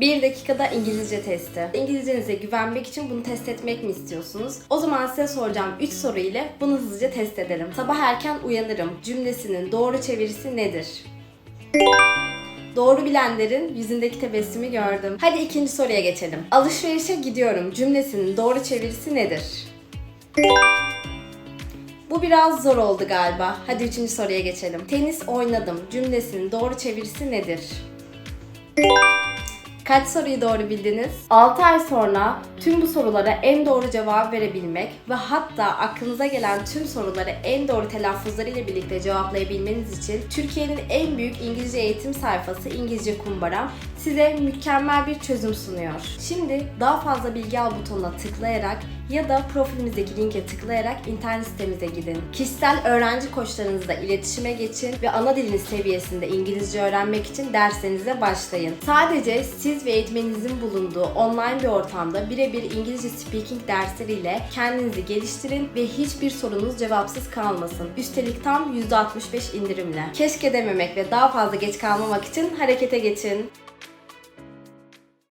1 dakikada İngilizce testi. İngilizcenize güvenmek için bunu test etmek mi istiyorsunuz? O zaman size soracağım 3 soru ile bunu hızlıca test edelim. Sabah erken uyanırım cümlesinin doğru çevirisi nedir? Doğru bilenlerin yüzündeki tebessümü gördüm. Hadi ikinci soruya geçelim. Alışverişe gidiyorum cümlesinin doğru çevirisi nedir? Bu biraz zor oldu galiba. Hadi üçüncü soruya geçelim. Tenis oynadım cümlesinin doğru çevirisi nedir? Kaç soruyu doğru bildiniz? 6 ay sonra tüm bu sorulara en doğru cevap verebilmek ve hatta aklınıza gelen tüm soruları en doğru telaffuzlarıyla birlikte cevaplayabilmeniz için Türkiye'nin en büyük İngilizce eğitim sayfası İngilizce Kumbaram size mükemmel bir çözüm sunuyor. Şimdi daha fazla bilgi al butonuna tıklayarak ya da profilimizdeki linke tıklayarak internet sitemize gidin. Kişisel öğrenci koçlarınızla iletişime geçin ve ana diliniz seviyesinde İngilizce öğrenmek için derslerinize başlayın. Sadece siz ve eğitmeninizin bulunduğu online bir ortamda birebir İngilizce speaking dersleriyle kendinizi geliştirin ve hiçbir sorunuz cevapsız kalmasın. Üstelik tam %65 indirimle. Keşke dememek ve daha fazla geç kalmamak için harekete geçin.